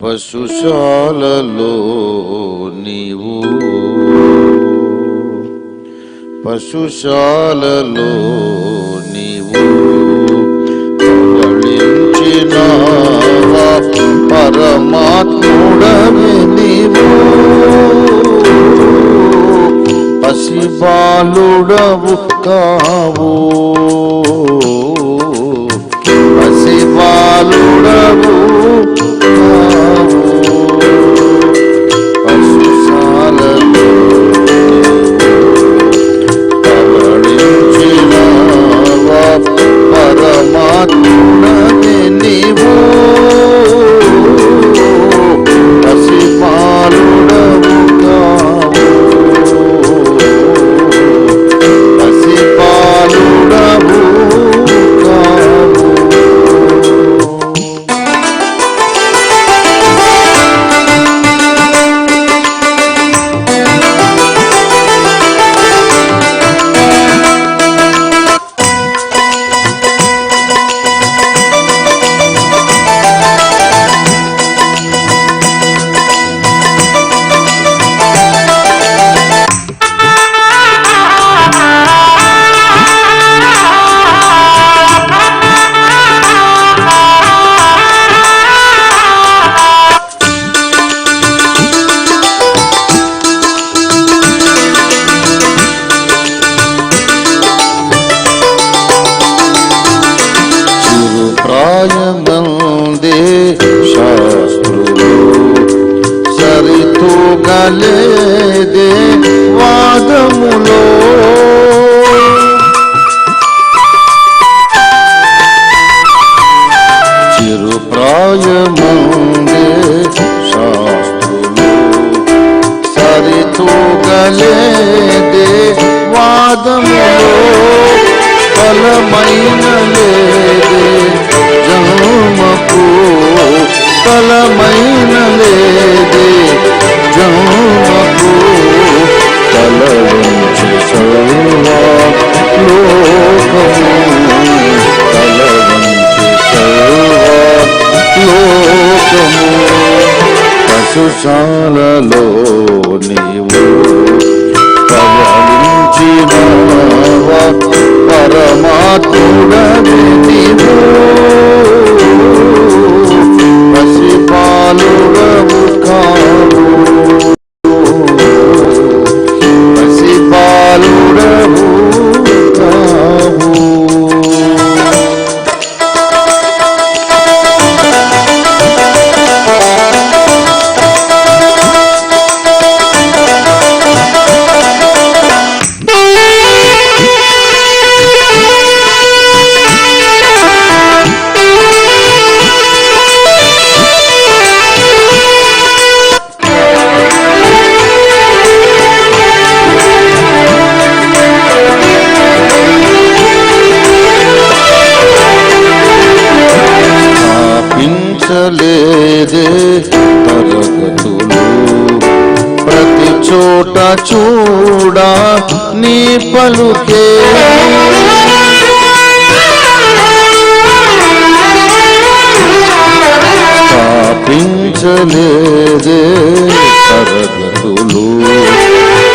పశుశాలలో నీవు పశుశాలలో పరమాత్ముడవి నీవు. పసిబాలుడవు కావు. సరితూగలేదే వాదములో ఫలమైన లేదే జన్మకు ఫలమైన లేదే జన్మకు తలవంచి సర్వా లోకము. తలవంచి సర్వా లోకము. పశుశాలలో నీవు పవలించినావా చూడా నీ పలుకే. స్థాపించలేదే తరగతులు.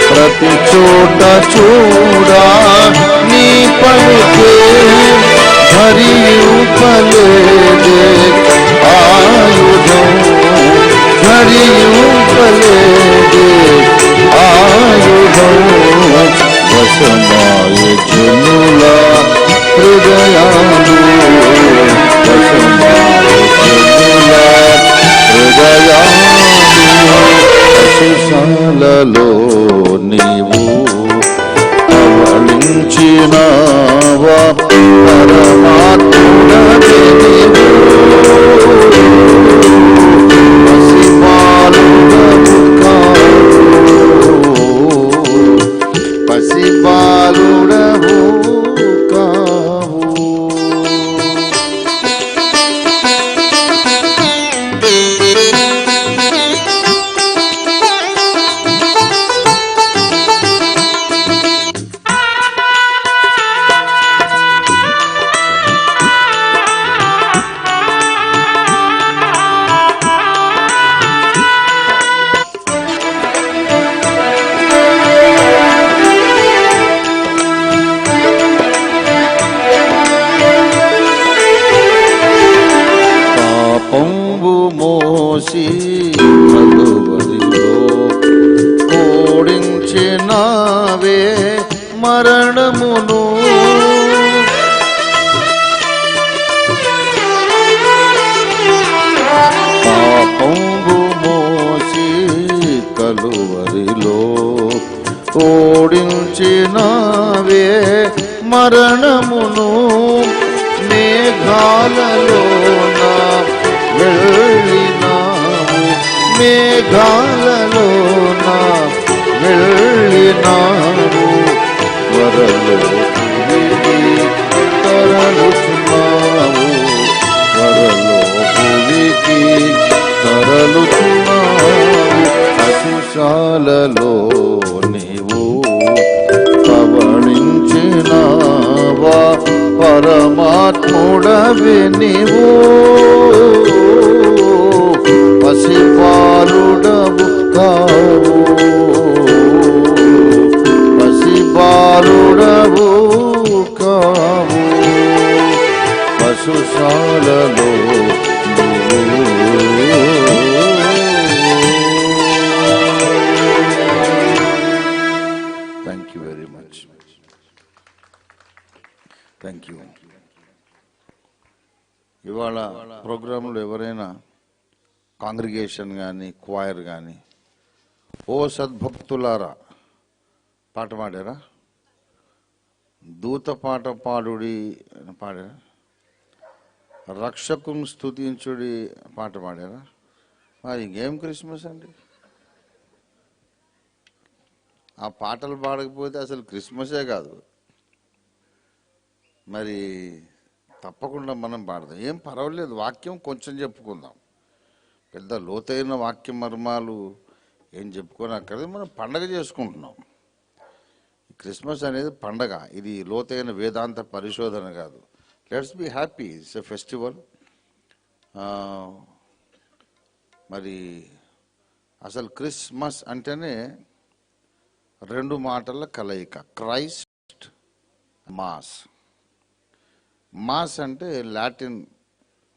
ప్రతి చోట చూడా నీ పలుకే. హరియుపలేదే ఆయుధం. హరియుపలేదే ఆయుధం వసమాయుజనుల హృదయాలు వసమాయుజనుల హృదయాలు శశాలలో నీవు అవళించినావా పరా చేసినవే మరణమును మేఘాలలోన వెళ్ళినాము మేఘాలలోన వెళ్ళినాము వరలో తరలుచున్నాము వరలో భూమికి తరలుచున్నాము అశుశాలలో పరమాత్ముడవి నీవు. ఓ సద్భక్తులారా పాట పాడారా? దూత పాట పాడుడి అని పాడారా? రక్షకుని స్తుతించుడి పాట పాడారా? మరి ఇంకేం క్రిస్మస్ అండి? ఆ పాటలు పాడకపోతే అసలు క్రిస్మసే కాదు. మరి తప్పకుండా మనం పాడదాం. ఏం పర్వాలేదు వాక్యం కొంచెం చెప్పుకుందాం. పెద్ద లోతైన వాక్య మర్మాలు ఏం చెప్పుకొని అక్కడ మనం పండగ చేసుకుంటున్నాం. క్రిస్మస్ అనేది పండగ ఇది లోతైన వేదాంత పరిశోధన కాదు. Let's be happy it's a festival మరి అసలు క్రిస్మస్ అంటేనే రెండు మాటల కలయిక క్రైస్ట్ మాస్. మాస్ అంటే లాటిన్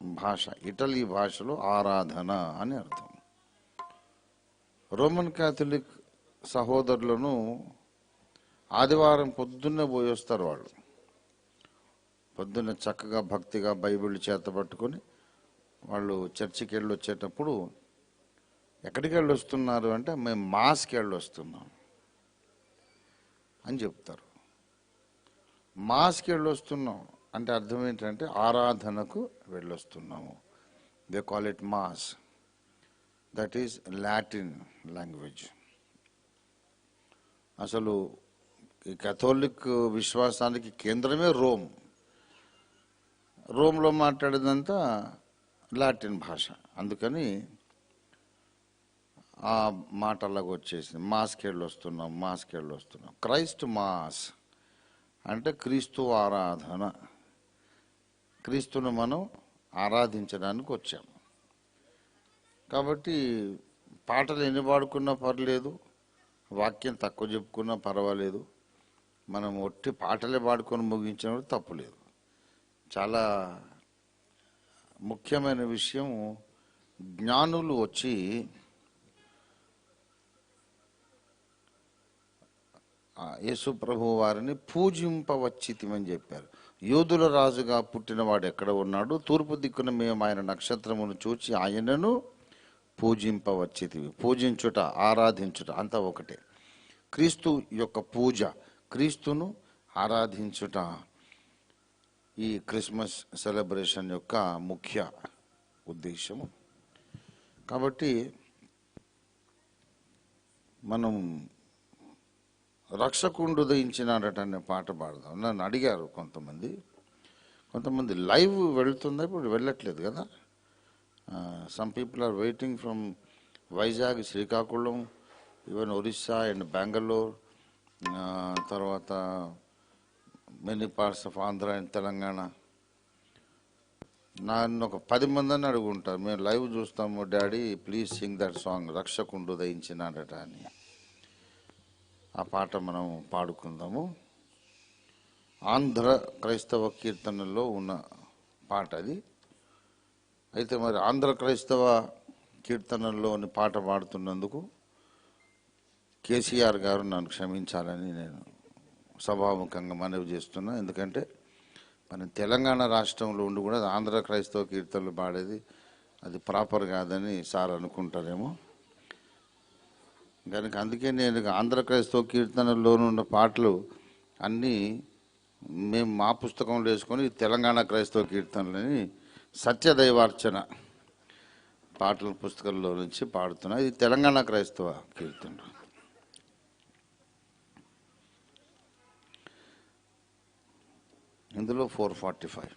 భాష ఇటలీ భాషలో ఆరాధన అని అర్థం. రోమన్ క్యాథలిక్ సహోదరులను ఆదివారం పొద్దున్నే పోయొస్తారు వాళ్ళు. పొద్దున్న చక్కగా భక్తిగా బైబిల్ చేత పట్టుకొని వాళ్ళు చర్చికి వెళ్ళి వచ్చేటప్పుడు ఎక్కడికి వెళ్ళి వస్తున్నారు అంటే మేము మాస్కి వెళ్ళి వస్తున్నాం అని చెప్తారు. మాస్కి వెళ్ళి వస్తున్నాం అంటే అర్థం ఏంటంటే ఆరాధనకు వెళ్ళొస్తున్నాము. They call it mass that is Latin language అసలు ఈ కథోలిక్ విశ్వాసానికి కేంద్రమే రోమ్ రోమ్లో మాట్లాడేదంతా లాటిన్ భాష. అందుకని ఆ మాట అలాగ వచ్చేసింది. మాస్కేళ్ళు వస్తున్నాం మాస్కేళ్ళు వస్తున్నాం. క్రైస్ట్ మాస్ అంటే క్రీస్తు ఆరాధన. క్రీస్తును మనం ఆరాధించడానికి వచ్చాము కాబట్టి పాటలు ఎన్ని పాడుకున్నా పర్లేదు వాక్యం తక్కువ చెప్పుకున్నా పర్వాలేదు. మనం ఒట్టి పాటలే పాడుకొని ముగించిన తప్పులేదు. చాలా ముఖ్యమైన విషయం జ్ఞానులు వచ్చి యేసు ప్రభు వారిని పూజింపవచ్చితిమని చెప్పారు. యోధుల రాజుగా పుట్టినవాడు ఎక్కడ ఉన్నాడు? తూర్పు దిక్కున మేము ఆయన నక్షత్రమును చూచి ఆయనను పూజింపవచ్చితివి పూజించుట ఆరాధించుట అంతా ఒకటే. క్రీస్తు యొక్క పూజ క్రీస్తును ఆరాధించుట ఈ క్రిస్మస్ సెలబ్రేషన్ యొక్క ముఖ్య ఉద్దేశము. కాబట్టి మనం రక్షకుండు ఉదయించినాడట అనే పాట పాడదాం. నన్ను అడిగారు కొంతమంది. కొంతమంది లైవ్ వెళుతుందా? ఇప్పుడు వెళ్ళట్లేదు కదా? Some people are waiting from Vizag Srikakulam even Orissa and Bengaluru తర్వాత many parts of Andhra and Telangana నన్ను ఒక పది మందిని అడుగుంటారు మేము లైవ్ చూస్తాము daddy please sing that song రక్షకుండు దయించినాడట అని ఆ పాట మనం పాడుకుందాము. ఆంధ్ర క్రైస్తవ కీర్తనలో ఉన్న పాట అది. అయితే మరి ఆంధ్ర క్రైస్తవ కీర్తనల్లోని పాట పాడుతున్నందుకు కేసీఆర్ గారు నన్ను క్షమించాలని నేను సభాముఖంగా మనవి చేస్తున్నా. ఎందుకంటే మన తెలంగాణ రాష్ట్రంలో ఉండి కూడా ఆంధ్ర క్రైస్తవ కీర్తనలు పాడేది అది ప్రాపర్ కాదని సార్ అనుకుంటారేమో. కనుక అందుకే నేను ఆంధ్ర క్రైస్తవ కీర్తనల్లోనున్న పాటలు అన్నీ మేము మా పుస్తకంలో వేసుకొని తెలంగాణ క్రైస్తవ కీర్తనలని సత్యదైవార్చన పాటల పుస్తకంలో నుంచి పాడుతున్నా. ఇది తెలంగాణ క్రైస్తవ కీర్తన. ఇందులో ఫోర్ ఫార్టీ ఫైవ్.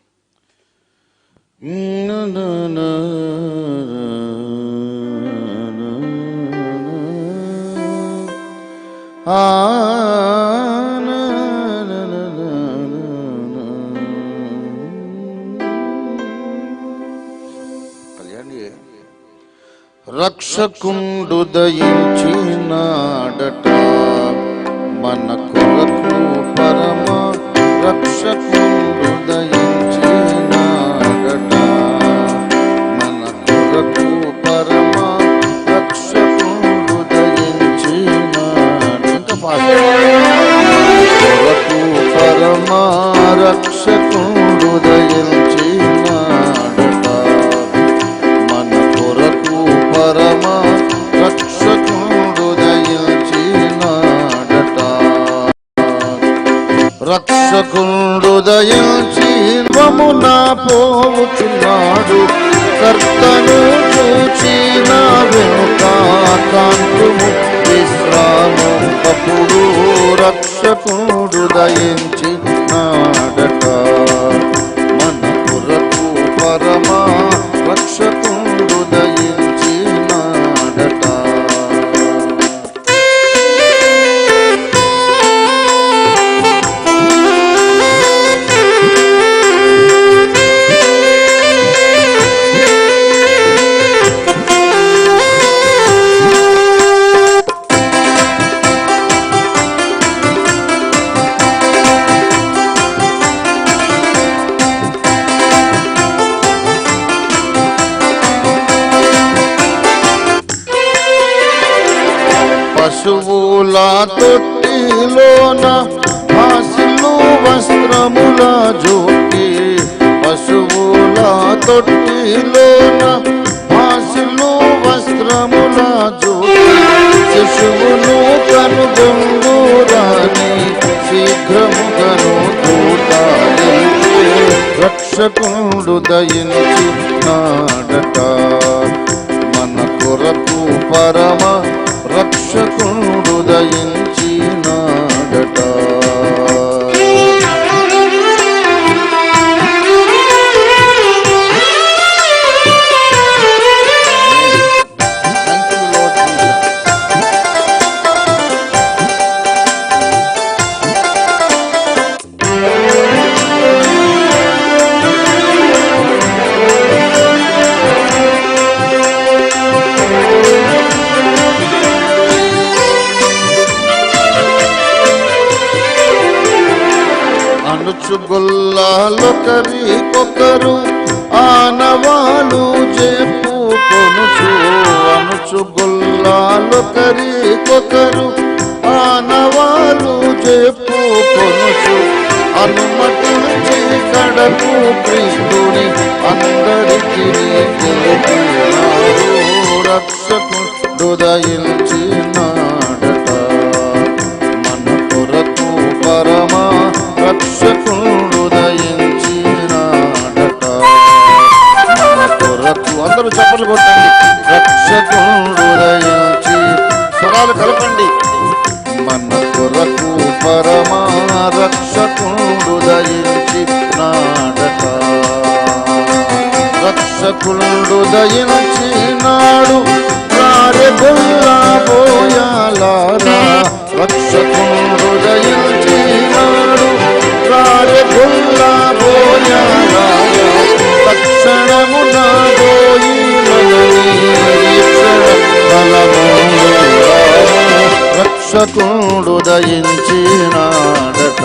రక్షకుండు దయించినాడట మన కొరకు పరమ రక్షకుండు దయించినాడట మన కొరకు పరమ రక్షకుండు దయించినాడు ఇంకా పాట కొరకు పరమ రక్షకుండు పోవుచున్నాడు. కర్తను చూచిన వెనుక కాంతుము విశ్రామం. అప్పుడు రక్షకుడు దయించి పశువుల తొట్టిలోన ఆశలు వస్త్రముల జోటి పశువుల తొట్టిలోన ఆశలు వస్త్రముల జోటి శిశువును కనుగొంగురాని శీఘ్రముగను చూడాలి రక్షకుడు దయించి నాడట. మన కొరకు పరమ రక్షకుడు దయించి వాళ్ళొకరికొకరు ఆనవాలు చెప్పుకొనుచు అనుచుగొల్లాలొకరికొకరు ఆనవాలు చెప్పుకొనుచు అనుమతించి కడకు క్రీస్తుని అందరికీ తెలిపినారు రక్షకుడు దయించినాడట అందరూ కొట్టండి. రక్షకుడు స్వరాలు కలపండి. మన కొరకు పరమా రక్షకుడు దయించి నాడట రక్షకుడు దయించినాడు రారెగొల్లా పోయాలా రక్షకుడు దయించి నాడు రారే దయించినాడు పోయాలా తక్షణము నాడు రక్షకుడు దయించినాడట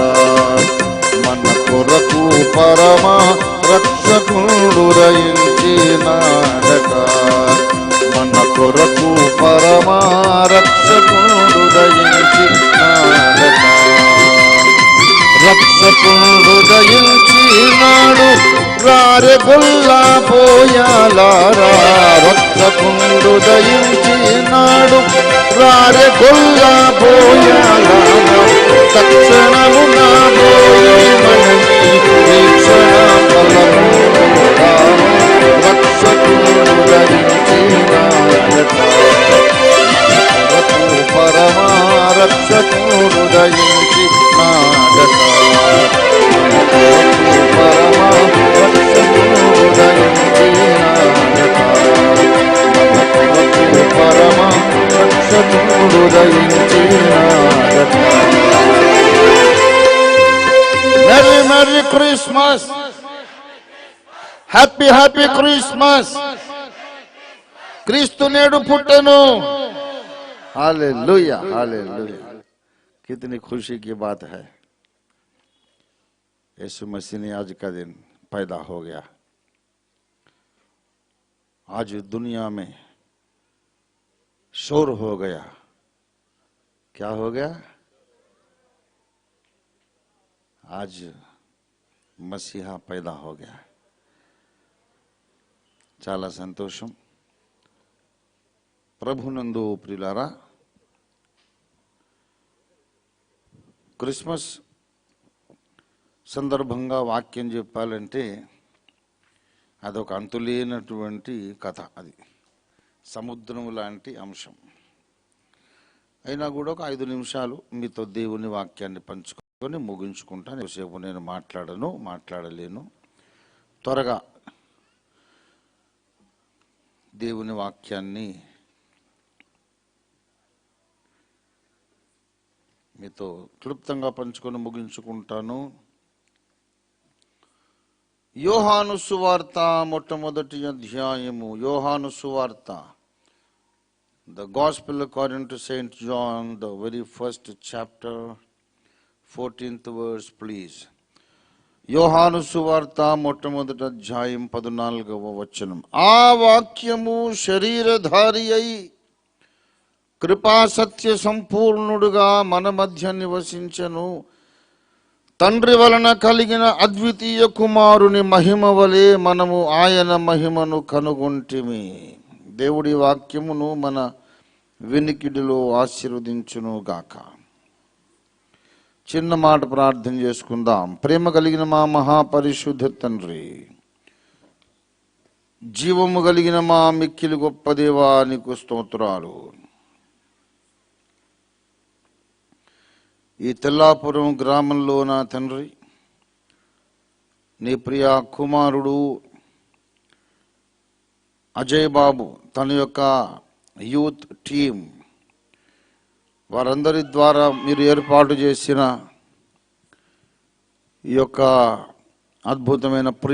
మన కొరకు పరమ రక్షకుడు దయించినాడట మన కొరకు పరమ రక్షకుడు దయించినాడట రక్షకుడు దయించినాడు రారె గొల్లా పోయాలారా? రక్షకుడు దయించి రారె గొల్లా పోయాలారా తక్షణము నా పోయి మనని హ్యాపీ హ్యాపీ క్రిస్మస్ క్రీస్తు నేడు పుట్టెను हालेलुया हालेलुया कितनी खुशी की बात है यीशु मसीह ने आज का दिन पैदा हो गया आज दुनिया में शोर हो गया क्या हो गया आज మసీహా पैदा हो गया చాలా సంతోషం. ప్రభునందు ప్రియులారా క్రిస్మస్ సందర్భంగా వాక్యం చెప్పాలంటే అదొక అంతులేనటువంటి కథ అది. సముద్రం లాంటి అంశం. అయినా కూడా ఒక ఐదు నిమిషాలు మీతో దేవుని వాక్యాన్ని పంచుకొని ముగించుకుంటాను. సేపు నేను మాట్లాడను మాట్లాడలేను. త్వరగా దేవుని వాక్యాన్ని మీతో క్లుప్తంగా పంచుకొని ముగించుకుంటాను. యోహాను సువార్త మొట్టమొదటి అధ్యాయము. యోహాను సువార్త. The gospel according to saint John the very first chapter fourteenth verse please యోహాను సువార్త మొట్టమొదట అధ్యాయం పద్నాలుగవ వచనం. ఆ వాక్యము శరీరధారి అయి కృపాసత్య సంపూర్ణుడుగా మన మధ్య నివసించను. తండ్రి వలన కలిగిన అద్వితీయ కుమారుని మహిమ వలె మనము ఆయన మహిమను కనుగొంటిమి. దేవుడి వాక్యమును మన వినికిడిలో ఆశీర్వదించును గాక చిన్న మాట ప్రార్థన చేసుకుందాం. ప్రేమ కలిగిన మా మహాపరిశుద్ధ తండ్రి జీవము కలిగిన మా మిక్కిలి గొప్ప దేవా స్తోత్రాలు. ఈ తెల్లాపురం గ్రామంలో నా తండ్రి నీ ప్రియ కుమారుడు అజయ్ బాబు తన యొక్క యూత్ టీం వారందరి ద్వారా మీరు ఏర్పాటు చేసిన ఈ యొక్క అద్భుతమైన ప్రియ